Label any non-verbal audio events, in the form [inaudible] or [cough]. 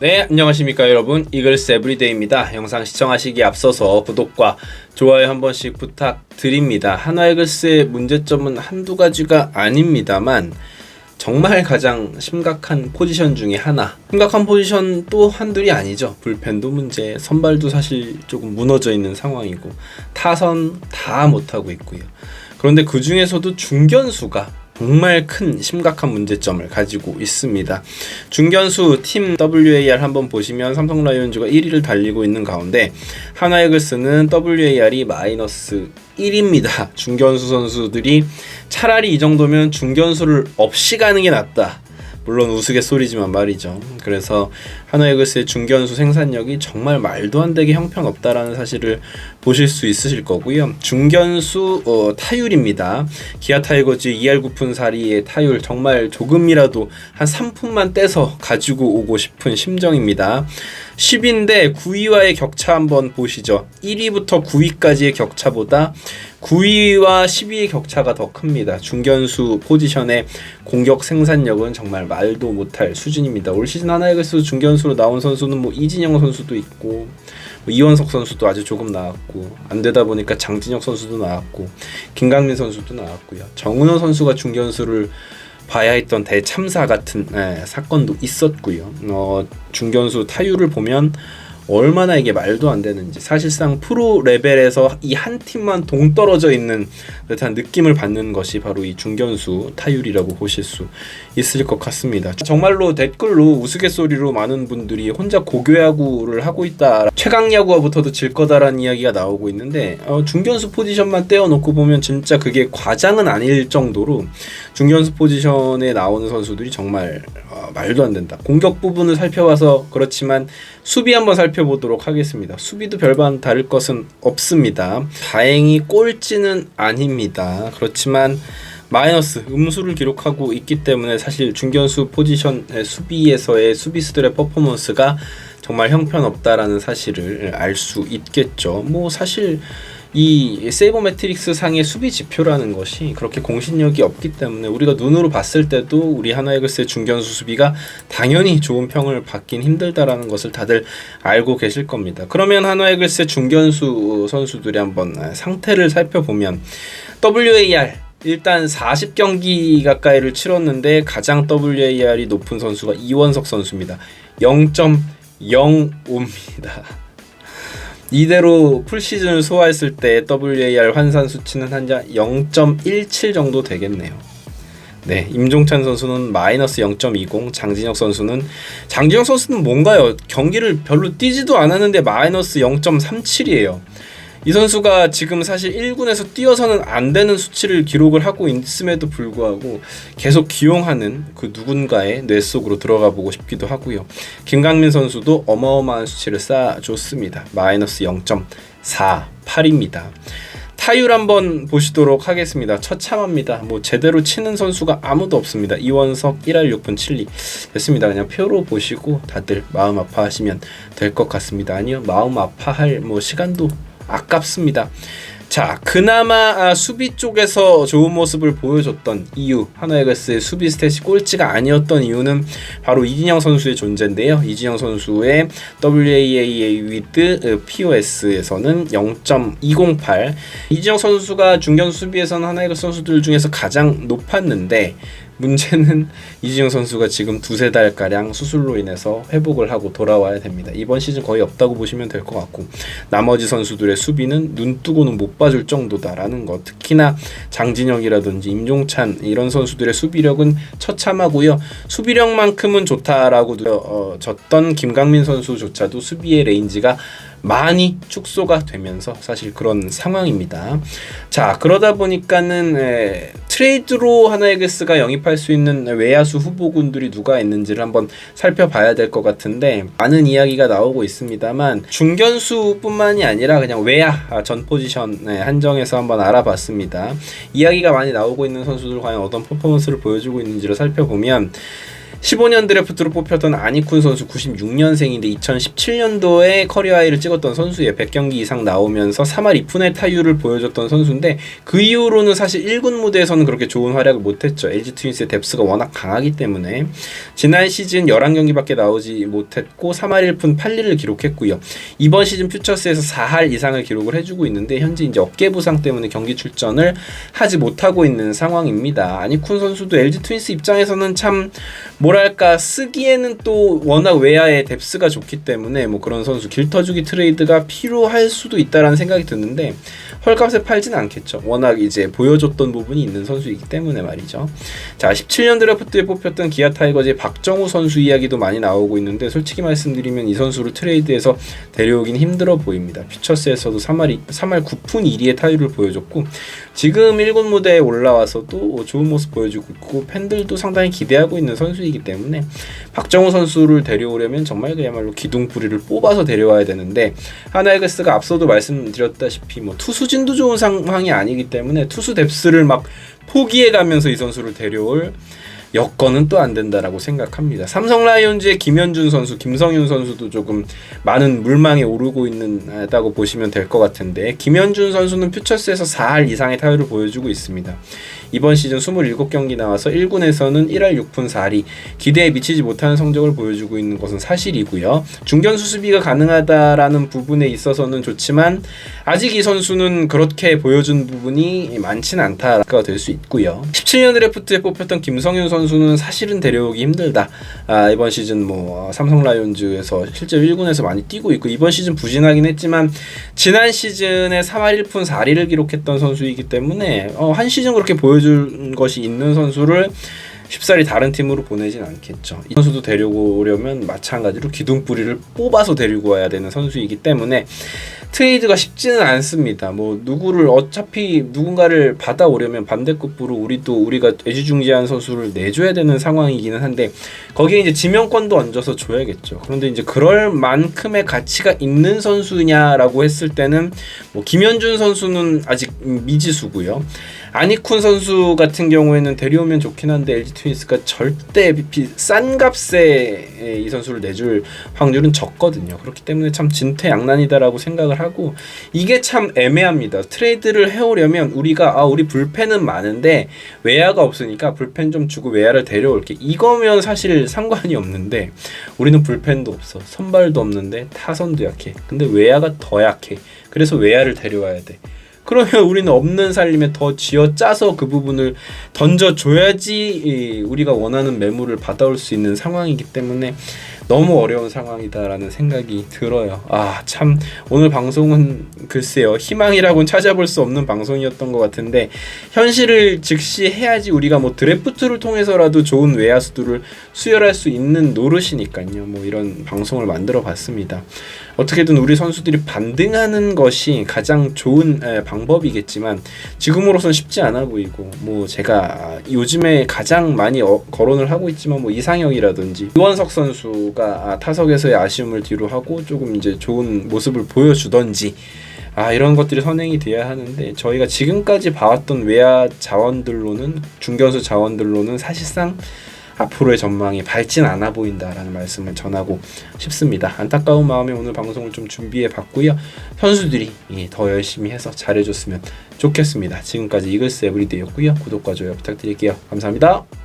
네, 안녕하십니까 여러분. 이글스 에브리데이입니다. 영상 시청하시기 앞서서 구독과 좋아요 한 번씩 부탁드립니다. 한화 이글스의 문제점은 한두 가지가 아닙니다만 정말 가장 심각한 포지션 중에 하나. 심각한 포지션 또 한둘이 아니죠. 불펜도 문제, 선발도 사실 조금 무너져 있는 상황이고 타선 다 못하고 있고요. 그런데 그 중에서도 중견수가 정말 큰 심각한 문제점을 가지고 있습니다. 중견수 팀 WAR 한번 보시면 삼성 라이온즈가 1위를 달리고 있는 가운데 하나 이글스는 WAR이 마이너스 1입니다. 중견수 선수들이 차라리 이 정도면 중견수를 없이 가는 게 낫다. 물론 우스갯소리지만 말이죠. 그래서 하나이글스의 중견수 생산력이 정말 말도 안 되게 형편없다라는 사실을 보실 수 있으실 거고요. 중견수 어, 타율입니다. 기아 타이거즈 2할 9푼 사리의 타율 정말 조금이라도 한 3푼만 떼서 가지고 오고 싶은 심정입니다. 10인데 9위와의 격차 한번 보시죠. 1위부터 9위까지의 격차보다 9위와 10위의 격차가 더 큽니다. 중견수 포지션의 공격 생산력은 정말 말도 못할 수준입니다. 올 시즌 하나이글스 중견수로 나온 선수는 뭐 이진영 선수도 있고 뭐 이원석 선수도 아주 조금 나왔고 안 되다 보니까 장진혁 선수도 나왔고 김강민 선수도 나왔고요. 정은호 선수가 중견수를 봐야 했던 대참사 같은 예, 사건도 있었고요. 어, 중견수 타율을 보면 얼마나 이게 말도 안 되는지 사실상 프로 레벨에서 이 한 팀만 동떨어져 있는 듯한 느낌을 받는 것이 바로 이 중견수 타율이라고 보실 수 있을 것 같습니다. 정말로 댓글로 우스갯소리로 많은 분들이 혼자 고교야구를 하고 있다 최강 야구와부터도 질 거다라는 이야기가 나오고 있는데 어, 중견수 포지션만 떼어놓고 보면 진짜 그게 과장은 아닐 정도로 중견수 포지션에 나오는 선수들이 정말 어, 말도 안 된다. 공격 부분을 살펴봐서 그렇지만 수비 한번 살펴보도록 하겠습니다. 수비도 별반 다를 것은 없습니다. 다행히 꼴찌는 아닙니다. 그렇지만 마이너스 음수를 기록하고 있기 때문에 사실 중견수 포지션의 수비에서의 수비수들의 퍼포먼스가 정말 형편없다라는 사실을 알 수 있겠죠. 뭐 사실 이 세이버 매트릭스 상의 수비 지표라는 것이 그렇게 공신력이 없기 때문에 우리가 눈으로 봤을 때도 우리 하나이글스의 중견수 수비가 당연히 좋은 평을 받긴 힘들다라는 것을 다들 알고 계실 겁니다. 그러면 하나이글스의 중견수 선수들이 한번 상태를 살펴보면 WAR 일단 40경기 가까이를 치렀는데 가장 WAR이 높은 선수가 이원석 선수입니다. 0.05입니다. 이대로 풀 시즌을 소화했을 때 WAR 환산 수치는 한자 0.17 정도 되겠네요. 네, 임종찬 선수는 마이너스 0.20, 장진혁 선수는 장진혁 선수는 뭔가요? 경기를 별로 뛰지도 않았는데 마이너스 0.37이에요. 이 선수가 지금 사실 1군에서 뛰어서는 안 되는 수치를 기록을 하고 있음에도 불구하고 계속 기용하는 그 누군가의 뇌 속으로 들어가 보고 싶기도 하고요. 김강민 선수도 어마어마한 수치를 쌓아줬습니다. 마이너스 0.48입니다. 타율 한번 보시도록 하겠습니다. 처참합니다. 뭐 제대로 치는 선수가 아무도 없습니다. 이원석 1할 6분 7리 됐습니다. 그냥 표로 보시고 다들 마음 아파하시면 될 것 같습니다. 아니요 마음 아파할 뭐 시간도 아깝습니다. 자, 그나마 아, 수비 쪽에서 좋은 모습을 보여줬던 이유, 하나이글스의 수비 스탯이 꼴찌가 아니었던 이유는 바로 이진영 선수의 존재인데요. 이진영 선수의 WAA with POS에서는 0.208. 이진영 선수가 중견 수비에서는 하나이글스 선수들 중에서 가장 높았는데 문제는 [laughs] 이지영 선수가 지금 두세 달 가량 수술로 인해서 회복을 하고 돌아와야 됩니다. 이번 시즌 거의 없다고 보시면 될 것 같고 나머지 선수들의 수비는 눈 뜨고는 못 봐줄 정도다라는 것. 특히나 장진영이라든지 임종찬 이런 선수들의 수비력은 처참하고요. 수비력만큼은 좋다라고 어, 졌던 김강민 선수조차도 수비의 레인지가 많이 축소가 되면서 사실 그런 상황입니다. 자 그러다 보니까는 에, 트레이드로 하나이글스가 영입할 수 있는 외야수 후보군들이 누가 있는지를 한번 살펴봐야 될 것 같은데 많은 이야기가 나오고 있습니다만 중견수뿐만이 아니라 그냥 외야 아, 전 포지션에 한정해서 한번 알아봤습니다. 이야기가 많이 나오고 있는 선수들 과연 어떤 퍼포먼스를 보여주고 있는지를 살펴보면 15년 드래프트로 뽑혔던 아니쿤 선수 96년생인데 2017년도에 커리어 하이를 찍었던 선수에 100경기 이상 나오면서 3할 2푼의 타율을 보여줬던 선수인데 그 이후로는 사실 1군 무대에서는 그렇게 좋은 활약을 못했죠. LG 트윈스의 뎁스가 워낙 강하기 때문에 지난 시즌 11경기밖에 나오지 못했고 3할 1푼 8리를 기록했고요. 이번 시즌 퓨처스에서 4할 이상을 기록을 해주고 있는데 현재 이제 어깨 부상 때문에 경기 출전을 하지 못하고 있는 상황입니다. 아니쿤 선수도 LG 트윈스 입장에서는 참뭐 랄까 쓰기에는 또 워낙 외야의 뎁스가 좋기 때문에 뭐 그런 선수 길터주기 트레이드가 필요할 수도 있다라는 생각이 드는데 헐값에 팔진 않겠죠. 워낙 이제 보여줬던 부분이 있는 선수이기 때문에 말이죠. 자, 17년 드래프트에 뽑혔던 기아 타이거즈의 박정우 선수 이야기도 많이 나오고 있는데 솔직히 말씀드리면 이 선수를 트레이드해서 데려오긴 힘들어 보입니다. 퓨처스에서도 3할 3할 9푼 1리의 타율을 보여줬고 지금 1군 무대에 올라와서도 좋은 모습 보여주고 있고 팬들도 상당히 기대하고 있는 선수이기 때문에 박정우 선수를 데려오려면 정말 그야말로 기둥뿌리를 뽑아서 데려와야 되는데 하나이글스가 앞서도 말씀드렸다시피 뭐 투수진도 좋은 상황이 아니기 때문에 투수 뎁스를 막 포기해 가면서 이 선수를 데려올 여건은 또 안 된다라고 생각합니다. 삼성 라이온즈의 김현준 선수, 김성윤 선수도 조금 많은 물망에 오르고 있는다고 보시면 될 것 같은데 김현준 선수는 퓨처스에서 4할 이상의 타율을 보여주고 있습니다. 이번 시즌 27경기 나와서 1군에서는 1할 6푼 4리 기대에 미치지 못하는 성적을 보여주고 있는 것은 사실이고요. 중견 수수비가 가능하다라는 부분에 있어서는 좋지만 아직 이 선수는 그렇게 보여준 부분이 많지는 않다가 될 수 있고요. 17년 드래프트에 뽑혔던 김성윤 선수는 사실은 데려오기 힘들다. 아, 이번 시즌 뭐 삼성 라이온즈에서 실제 1군에서 많이 뛰고 있고 이번 시즌 부진하긴 했지만 지난 시즌에 3할 1푼 4리를 기록했던 선수이기 때문에 어, 한 시즌 그렇게 보여 준 것이 있는 선수를 쉽사리 다른 팀으로 보내진 않겠죠. 이 선수도 데리고 오려면 마찬가지로 기둥뿌리를 뽑아서 데리고 와야 되는 선수이기 때문에 트레이드가 쉽지는 않습니다. 뭐 누구를 어차피 누군가를 받아오려면 반대급부로 우리도 우리가 애지중지한 선수를 내줘야 되는 상황이기는 한데 거기에 이제 지명권도 얹어서 줘야겠죠. 그런데 이제 그럴 만큼의 가치가 있는 선수냐라고 했을 때는 뭐 김현준 선수는 아직 미지수고요. 아니쿤 선수 같은 경우에는 데려오면 좋긴 한데 LG 트윈스가 절대 싼 값에 이 선수를 내줄 확률은 적거든요. 그렇기 때문에 참 진퇴양난이다라고 생각을 하고 이게 참 애매합니다. 트레이드를 해오려면 우리가 아 우리 불펜은 많은데 외야가 없으니까 불펜 좀 주고 외야를 데려올게. 이거면 사실 상관이 없는데 우리는 불펜도 없어. 선발도 없는데 타선도 약해. 근데 외야가 더 약해. 그래서 외야를 데려와야 돼. 그러면 우리는 없는 살림에 더 쥐어 짜서 그 부분을 던져줘야지 우리가 원하는 매물을 받아올 수 있는 상황이기 때문에 너무 어려운 상황이다라는 생각이 들어요. 아, 참, 오늘 방송은 글쎄요, 희망이라고는 찾아볼 수 없는 방송이었던 것 같은데, 현실을 즉시 해야지 우리가 뭐 드래프트를 통해서라도 좋은 외야수들을 수혈할 수 있는 노릇이니까요. 뭐 이런 방송을 만들어 봤습니다. 어떻게든 우리 선수들이 반등하는 것이 가장 좋은 방법이겠지만, 지금으로선 쉽지 않아 보이고, 뭐 제가 요즘에 가장 많이 어, 거론을 하고 있지만, 뭐 이상혁이라든지, 이원석 선수, 선수가 아, 타석에서의 아쉬움을 뒤로 하고 조금 이제 좋은 모습을 보여주던지 아 이런 것들이 선행이 돼야 하는데 저희가 지금까지 봐왔던 외야 자원들로는 중견수 자원들로는 사실상 앞으로의 전망이 밝진 않아 보인다라는 말씀을 전하고 싶습니다. 안타까운 마음에 오늘 방송을 좀 준비해 봤고요. 선수들이 더 열심히 해서 잘해줬으면 좋겠습니다. 지금까지 이글스 에브리데이였고요. 구독과 좋아요 부탁드릴게요. 감사합니다.